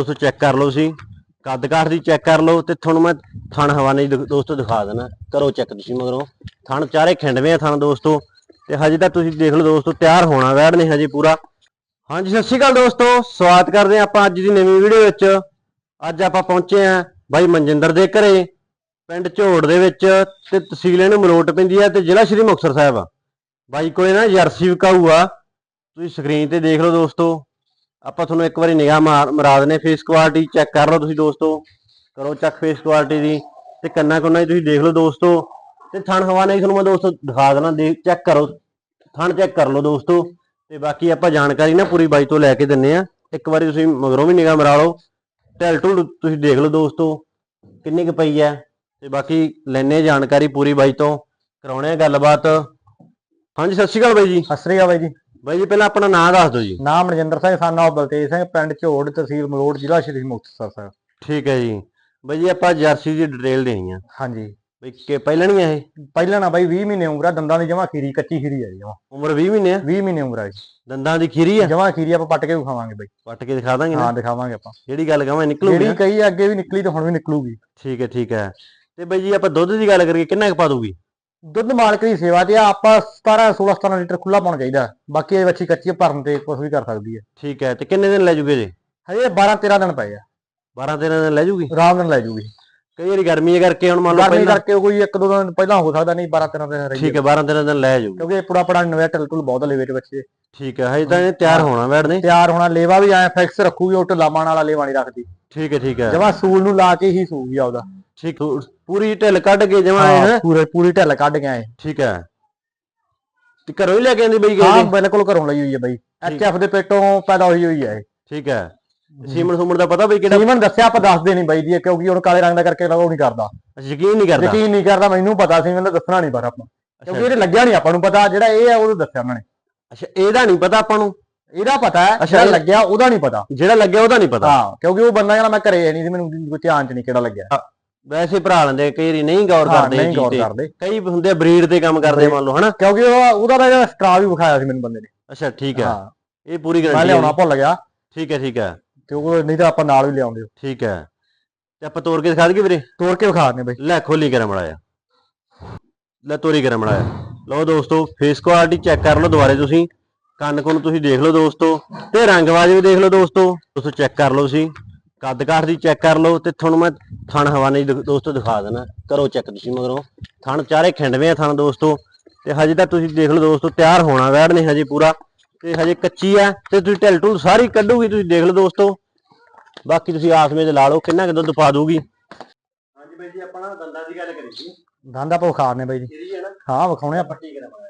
ਦੋਸਤੋ ਚੈੱਕ ਕਰ ਲਓ ਸੀ ਕੱਦ ਕਾਠ ਦੀ ਚੈੱਕ ਕਰ ਲਓ ਤੇ ਤੁਹਾਨੂੰ ਮੈਂ ਥਣ ਹਵਾਨੇ ਦੀ ਦੋਸਤੋ ਦਿਖਾ ਦੇਣਾ। ਕਰੋ ਚੈੱਕ ਤੁਸੀਂ ਮਗਰੋਂ। ਥਣ ਚਾਰੇ ਖਿੰਡਵੇਂ ਆ ਥਣ ਦੋਸਤੋ। ਤੇ ਹਜੇ ਤਾਂ ਤੁਸੀਂ ਦੇਖ ਲਓ ਦੋਸਤੋ ਤਿਆਰ ਹੋਣਾ ਵੈੜ ਨੇ ਹਜੇ ਪੂਰਾ। ਹਾਂਜੀ, ਸਤਿ ਸ਼੍ਰੀ ਅਕਾਲ ਦੋਸਤੋ। ਸਵਾਗਤ ਕਰਦੇ ਹਾਂ ਆਪਾਂ ਅੱਜ ਦੀ ਨਵੀਂ ਵੀਡੀਓ ਵਿੱਚ। ਅੱਜ ਆਪਾਂ ਪਹੁੰਚੇ ਆਂ ਬਾਈ ਮਨਜਿੰਦਰ ਦੇ ਘਰੇ, ਪਿੰਡ ਝੋੜ ਦੇ ਵਿੱਚ ਤੇ ਤਹਿਸੀਲ ਇਹਨੂੰ ਮਲੋਟ ਪੈਂਦੀ ਹੈ ਤੇ ਜ਼ਿਲ੍ਹਾ ਸ਼੍ਰੀ ਮੁਕਤਸਰ ਸਾਹਿਬ ਆ। ਬਾਈ ਕੋਲੇ ਨਾ ਜਰਸੀ ਵਿਕਾਊ ਆ। ਤੁਸੀਂ ਸਕਰੀਨ ਤੇ ਦੇਖ ਲਓ ਦੋਸਤੋ। ਆਪਾਂ ਤੁਹਾਨੂੰ ਇੱਕ ਵਾਰੀ ਨਿਗਾਹ ਮਾਰ, ਮਰਾ ਦਨੇ ਫੇਸ ਕੁਆਲਿਟੀ ਚੈੱਕ ਕਰ ਲਓ ਤੁਸੀਂ ਦੋਸਤੋ। ਕਰੋ ਚੈੱਕ ਫੇਸ ਕੁਆਲਿਟੀ ਦੀ। ਤੇ ਕੰਨਾ ਕੁੰਨਾ ਤੁਸੀਂ ਦੇਖ ਲਓ ਦੋਸਤੋ। ਤੇ ਥਣ ਹਵਾ ਨਹੀਂ ਤੁਹਾਨੂੰ ਮੈਂ ਦੋਸਤੋ ਦਿਖਾ ਦੇਣਾ। ਦੇਖ ਚੈੱਕ ਕਰੋ। ਥਣ ਚੈੱਕ ਕਰ ਲਓ ਦੋਸਤੋ। ਤੇ ਬਾਕੀ ਆਪਾਂ ਜਾਣਕਾਰੀ ਨਾ ਪੂਰੀ ਬਾਈ ਤੋਂ ਲੈ ਕੇ ਦਿੰਨੇ ਆ ਇੱਕ ਵਾਰੀ ਤੁਸੀਂ ਮਗਰੋਂ ਵੀ ਨਿਗਾਹ ਮਰਾ ਲਓ। ਢਿਲ ਢੁਲ ਤੁਸੀਂ ਦੇਖ ਲਓ ਦੋਸਤੋ। ਕਿੰਨੀ ਕੁ ਪਈ ਹੈ। ਤੇ ਬਾਕੀ ਲੈਣੇ ਜਾਣਕਾਰੀ ਪੂਰੀ ਬਾਈ ਤੋਂ। ਕਰਾਉਣੇ ਆ ਗੱਲਬਾਤ। ਹਾਂਜੀ, ਸਤਿ ਸ਼੍ਰੀ ਅਕਾਲ ਬਾਈ ਜੀ। ਸਤਿ ਸ੍ਰੀ ਅਕਾਲ ਬਾਈ ਜੀ। ਬਾਈ ਜੀ ਪਹਿਲਾਂ ਆਪਣਾ ਨਾਮ ਦੱਸ ਦਿਓ ਜੀ। ਨਾਮ ਮਨਜਿੰਦਰ ਸਿੰਘ ਸਾਨਾ ਬਲਤੇਜ ਸਿੰਘ ਪਿੰਡ ਝੋੜ ਤਹਿਸੀਲ ਮਲੋੜ ਜ਼ਿਲ੍ਹਾ ਸ਼੍ਰੀ ਮੁਕਤਸਰ ਸਾਹਿਬ ਠੀਕ ਹੈ ਜੀ। ਬਾਈ ਜੀ ਆਪਾਂ ਜਰਸੀ ਦੀ ਡਿਟੇਲ ਦੇਣੀ ਆ। ਹਾਂਜੀ। ਬਈ ਕਿ ਪਹਿਲਣੀਆਂ ਇਹ? ਪਹਿਲਾਂ ਨਾ ਬਾਈ 20 ਮਹੀਨੇ ਉਮਰ ਆ ਦੰਦਾਂ ਦੀ ਜਮਾ ਖੀਰੀ ਕੱਚੀ ਖੀਰੀ ਆ ਜਮਾ। ਉਮਰ 20 ਮਹੀਨੇ ਆ? 20 ਮਹੀਨੇ ਉਮਰ ਆ ਜੀ। ਦੰਦਾਂ ਦੀ ਖੀਰੀ ਆ? ਜਮਾ ਖੀਰੀ ਆਪਾਂ ਪੱਟ ਕੇ ਵਿਖਾਵਾਂਗੇ ਬਾਈ। ਪੱਟ ਕੇ ਦਿਖਾ ਦਾਂਗੇ ਹਾਂ ਦਿਖਾਵਾਂਗੇ ਆਪਾਂ। ਜਿਹੜੀ ਗੱਲ ਕਹਾਂ ਨਿਕਲੂਗੀ ਜਿਹੜੀ? ਕਈ ਅੱਗੇ ਵੀ ਨਿਕਲੀ ਤੇ ਹੁਣ ਵੀ ਨਿਕਲੂਗੀ। ਠੀਕ ਹੈ ਠੀਕ ਹੈ। ਤੇ ਬਾਈ ਜੀ ਆਪਾਂ ਦੁੱਧ ਦੀ ਗੱਲ ਕਰੀਏ ਕਿੰਨਾ ਕੁ ਪਾ ਦੂਗੀ ਦੁੱਧ ਮਾਲਕ ਦੀ ਸੇਵਾ ਤੇ ਆ, ਆਪਾਂ 17 16 17 ਲੀਟਰ ਖੁੱਲਾ ਪਾਉਣਾ ਚਾਹੀਦਾ। ਬਾਕੀ ਇਹ ਬੱਚੀ ਕੱਚੀ ਭਰਨ ਤੇ ਕੁਝ ਵੀ ਕਰ ਸਕਦੀ ਹੈ। ਠੀਕ ਹੈ ਤੇ ਕਿੰਨੇ ਦਿਨ ਲੈ ਜੂਗੇ ਜੀ? ਹਜੇ 12 13 ਦਿਨ ਪਏ ਆ। 12 13 ਦਿਨ ਲੈ ਜੂਗੀ? ਆਰਾਮ ਨਾਲ ਲੈ ਜੂਗੀ। ਕਈ ਵਾਰੀ ਗਰਮੀ ਕਰਕੇ ਹੁਣ ਮੰਨ ਲਓ ਗਰਮੀ ਪਹਿਲਾਂ ਕਰਕੇ ਕੋਈ ਇੱਕ ਦੋ ਦਿਨ ਪਹਿਲਾਂ ਹੋ ਸਕਦਾ ਨਹੀਂ 12 13 ਦਿਨ ਰਹੀ ਠੀਕ ਹੈ 12 13 ਦਿਨ ਲੈ ਜੂਗੀ। ਕਿਉਂਕਿ ਇਹ ਪੁੜਾ ਪੜਾ ਨਵੇਂ ਟਲ ਟੁਲ ਬਹੁਤ ਲੇਵੇ ਚ ਬੱਚੇ। ਠੀਕ ਹੈ ਹਜੇ ਤਾਂ ਇਹ ਤਿਆਰ ਹੋਣਾ ਬੈਠ ਨੇ ਤਿਆਰ ਹੋਣਾ ਲੇਵਾ ਵੀ ਐ ਫਿਕਸ ਰੱਖੂਗੀ ਉਹ ਢਲਾਮਾਨ ਵਾਲਾ ਲੇਵਾ ਨਹੀਂ ਰੱਖਦੀ। ਠੀਕ ਹੈ ਠੀਕ ਹੈ। ਜਮਾ ਸੂਲ ਨੂੰ ਲਾ ਕੇ ਹੀ ਸੂਗੀ ਆ ਉਹਦਾ ਠੀਕ ਪੂਰੀ ਢਿੱਲ ਕੱਢ ਕੇ ਜਮਾ ਇਹ। ਹੈ ਪੂਰੇ ਪੂਰੀ ਢਿੱਲ ਕੱਢ ਕੇ ਆਏ। ਠੀਕ ਹੈ। ਤੇ ਘਰੋਂ ਹੀ ਲੈ ਕੇ ਆਂਦੀ ਬਈ ਹਾਂ ਗਏ ਬਿਲਕੁਲ ਘਰੋਂ ਲਈ ਹੋਈ ਹੈ ਬਾਈ। ਐਚਐਫ ਦੇ ਪੇਟੋਂ ਪੈਦਾ ਹੋਈ ਹੋਈ ਹੈ ਠੀਕ ਹੈ। ਸੀਮਨ ਸੁਮਨ ਦਾ ਪਤਾ ਬਈ ਕਿਹੜਾ? ਸੀਮਨ ਦੱਸਿਆ ਆਪਾਂ ਦੱਸਦੇ ਨਹੀਂ ਬਾਈ ਦੀ ਇਹ, ਕਿਉਂਕਿ ਹੁਣ ਕਾਲੇ ਰੰਗ ਦਾ ਕਰਕੇ ਉਹ ਨਹੀਂ ਕਰਦਾ। ਯਕੀਨ ਨਹੀਂ ਕਰਦਾ? ਯਕੀਨ ਨਹੀਂ ਕਰਦਾ ਮੈਨੂੰ ਪਤਾ ਸੀ ਮੈਨੂੰ ਦੱਸਣਾ ਨਹੀਂ ਪਰ ਆਪਾਂ। ਕਿਉਂਕਿ ਇਹਦੇ ਲੱਗਿਆ ਨਹੀਂ ਆਪਾਂ ਨੂੰ ਪਤਾ ਜਿਹੜਾ ਇਹ ਹੈ ਉਹਨੂੰ ਦੱਸਿਆ ਉਹਨਾਂ ਨੇ। ਅੱਛਾ ਇਹਦਾ ਨਹੀਂ ਪਤਾ ਆਪਾਂ ਨੂੰ? ਇਹਦਾ ਪਤਾ ਹੈ ਅੱਛਾ, ਜਿਹੜਾ ਲੱਗਿਆ ਉਹਦਾ ਨਹੀਂ ਪਤਾ। ਜਿਹੜਾ ਲੱਗਿਆ ਉਹਦਾ ਨਹੀਂ ਪਤਾ? ਹਾਂ ਕਿਉਂਕਿ ਉਹ ਬੰਦਾ ਜਿਹੜਾ ਮੈਂ ਘਰੇ ਨਹੀਂ ਸੀ ਮੈਨੂੰ ਕੋਈ ਧਿਆਨ ਚ ਨਹੀਂ ਕਿਹੜਾ ਲੱਗਿਆ। ਵੈਸੇ ਭਰਾ ਲੈਂਦੇ ਕਈ ਵਾਰੀ ਨਹੀਂ ਗੌਰ ਹਾਂ ਕਰਦੇ ਨਹੀਂ ਗੌਰ ਚੀਜ਼ ਤੇ। ਕਰਦੇ। ਕਈ ਹੁੰਦੇ ਬਰੀਡ ਤੇ ਕੰਮ ਕਰਦੇ ਮੰਨ ਲਓ ਹਨਾ? ਕਿਉਂਕਿ ਉਹ ਉਹਦਾ ਤਾਂ ਜਿਹੜਾ ਸਟਰਾ ਵੀ ਵਿਖਾਇਆ ਸੀ ਮੈਨੂੰ ਬੰਦੇ ਨੇ। ਅੱਛਾ ਠੀਕ ਹੈ। ਹਾਂ। ਇਹ ਪੂਰੀ ਮੈਂ ਗਾਰੰਟੀ ਲਿਆਉਣਾ ਭੁੱਲ ਗਿਆ। ਠੀਕ ਹੈ ਠੀਕ ਹੈ। ਕਿਉਂਕਿ ਨਹੀਂ ਤਾਂ ਆਪਾਂ ਨਾਲ ਵੀ ਲਿਆਉਂਦੇ। ਠੀਕ ਹੈ। ਤੇ ਆਪਾਂ ਤੋੜ ਕੇ ਦਿਖਾ ਦਈਏ ਵੀਰੇ? ਤੋੜ ਕੇ ਵਿਖਾ ਦਿੰਦੇ ਬਈ। ਲੈ ਖੋਲੀ ਕਰ ਮੜਾਇਆ ਲੈ ਤੋਰੀ ਕਰ ਮੜਾਇਆ ਲਓ ਦੋਸਤੋ ਫੇਸ ਕੁਆਲਿਟੀ ਚੈੱਕ ਕਰ ਲਓ ਦੁਬਾਰੇ ਤੁਸੀਂ। ਕੰਨ ਕੁੰਨ ਤੁਸੀਂ ਦੇਖ ਲਓ ਦੋਸਤੋ। ਤੇ ਰੰਗਬਾਜ਼ ਵੀ ਦੇਖ ਲਓ ਦੋਸਤੋ। ਦੋਸਤੋ ਚੈੱਕ ਕਰ ਲਓ ਸੀ ਕੱਦ ਕਾਠ ਦੀ ਚੈੱਕ ਕਰ ਲਓ ਤੇ ਤੁਹਾਨੂੰ ਮੈਂ ਥਣ ਹਵਾਨੇ ਦੀ ਦੋਸਤੋ ਦਿਖਾ ਦੇਣਾ। ਕਰੋ ਚੈੱਕ ਤੁਸੀਂ ਮਗਰੋਂ। ਥਣ ਚਾਰੇ ਖਿੰਡਵੇਂ ਆ ਥਣ ਦੋਸਤੋ। ਤੇ ਹਜੇ ਤਾਂ ਤੁਸੀਂ ਦੇਖ ਲਓ ਦੋਸਤੋ ਤਿਆਰ ਹੋਣਾ ਵੈੜ ਨੇ ਹਜੇ ਪੂਰਾ। ਤੇ ਹਜੇ ਕੱਚੀ ਆ ਤੇ ਤੁਸੀਂ ਢਿਲ ਢੁਲ ਸਾਰੀ ਕੱਢੂਗੀ ਤੁਸੀਂ ਦੇਖ ਲਓ ਦੋਸਤੋ। ਬਾਕੀ ਤੁਸੀਂ ਆਸਮੇ ਤੇ ਲਾ ਲਓ ਕਿੰਨਾ ਕੁ ਦੁੱਧ ਪਾ ਦੂਗੀ ਹਾਂਜੀ ਬਾਈ ਜੀ ਆਪਾਂ ਨਾ ਦੰਦਾਂ ਦੀ ਗੱਲ ਕਰੀ ਸੀ ਦੰਦ ਆਪਾਂ ਵਿਖਾ ਦਿੰਦੇ ਬਾਈ ਜੀ। ਹੈ ਵਿਖਾਉਣੇ ਆਪਾਂ। ਪੱਟੀ ਕਰਾ ਪਾਇਆ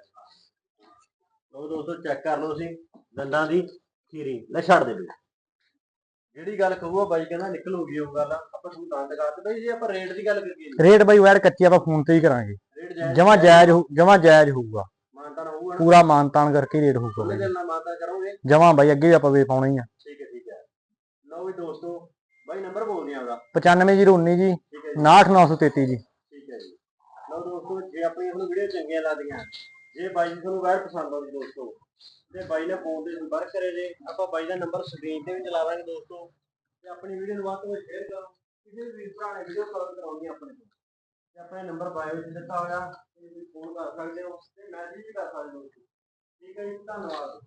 ਲੋ ਦੋਸਤੋ ਚੈੱਕ ਕਰ ਲਓ ਤੁਸੀਂ ਦੰਦਾਂ ਦੀ ਖੀਰੀ। ਲੈ ਛੱਡ ਦੇ ਬਈ। ਜਿਹੜੀ ਗੱਲ ਕਹੂਗਾ ਬਾਈ ਕਹਿੰਦਾ ਨਿਕਲੂਗੀ ਉਹ ਗੱਲ ਆਪਾਂ ਤੁਹਾਨੂੰ ਦੰਦ ਕਰਦੇ ਬਈ ਜੇ ਆਪਾਂ ਰੇਟ ਦੀ ਗੱਲ ਕਰੀਏ ਰੇਟ ਬਾਈ ਵੈਰ ਕੱਚੀ ਆਪਾਂ ਫੋਨ ਤੇ ਹੀ ਕਰਾਂਗੇ। ਰੇਟ ਜਾਇਜ਼ ਜਮਾ ਜਾਇਜ਼ ਜਮਾ ਜਾਇਜ਼ ਹੋਊਗਾ। ਮਾਨਤਾ ਨਾ। ਹੋਊਗਾ ਪੂਰਾ ਮਾਨਤਾਨ ਕਰਕੇ ਰੇਟ ਹੋਊਗਾ ਬਾਈ। ਦਿਲ ਨਾਲ ਮਾਨਤਾ ਕਰੋਗੇ। ਜਮਾ ਬਾਈ ਅੱਗੇ ਵੀ ਆਪਾਂ ਵੇ ਪਾਉਣਾ ਹੀ ਆ। ਠੀਕ ਹੈ ਠੀਕ ਹੈ। ਲਓ ਵੀ ਦੋਸਤੋ ਬਾਈ ਨੰਬਰ ਬੋਲਦੇ ਆ ਉਹਦਾ। 95019 ਜੀ ਠੀਕ ਹੈ ਜੀ। 69933 ਜੀ। ਠੀਕ ਹੈ ਜੀ। ਲਓ ਦੋਸਤੋ ਜੇ ਆਪਣੀ ਤੁਹਾਨੂੰ ਵੀਡੀਓ ਚੰਗੀਆਂ ਲੱਗਦੀਆਂ ਜੇ ਬਾਈ ਜੀ ਤੁਹਾਨੂੰ ਵੈਰ ਪਸੰਦ ਆਉਂਦੀ ਦੋਸਤੋ ਤੇ ਬਾਈ ਨਾਲ ਫੋਨ ਤੇ ਸੰਪਰਕ ਕਰੇ ਜੇ, ਆਪਾਂ ਬਾਈ ਦਾ ਨੰਬਰ ਸਕਰੀਨ ਤੇ ਵੀ ਚਲਾ ਦਾਂਗੇ ਦੋਸਤੋ। ਤੇ ਆਪਣੀ ਵੀਡੀਓ ਨੂੰ ਵੱਧ ਤੋਂ ਵੱਧ ਸ਼ੇਅਰ ਕਰੋ। ਕਿਸੇ ਵੀ ਵੀਰ ਭਰਾ ਨੇ ਵੀਡੀਓ ਕਾਲ ਕਰਾਉਣੀ ਆ ਆਪਣੇ ਤੋਂ। ਤੇ ਆਪਣਾ ਨੰਬਰ ਬਾਇਓ ਵਿੱਚ ਦਿੱਤਾ ਹੋਇਆ, ਤੇ ਤੁਸੀਂ ਫੋਨ ਕਰ ਸਕਦੇ ਹੋ। ਤੇ ਮੈਸੇਜ ਵੀ ਕਰ ਸਕਦੇ ਹੋ। ਠੀਕ ਹੈ ਜੀ, ਧੰਨਵਾਦ।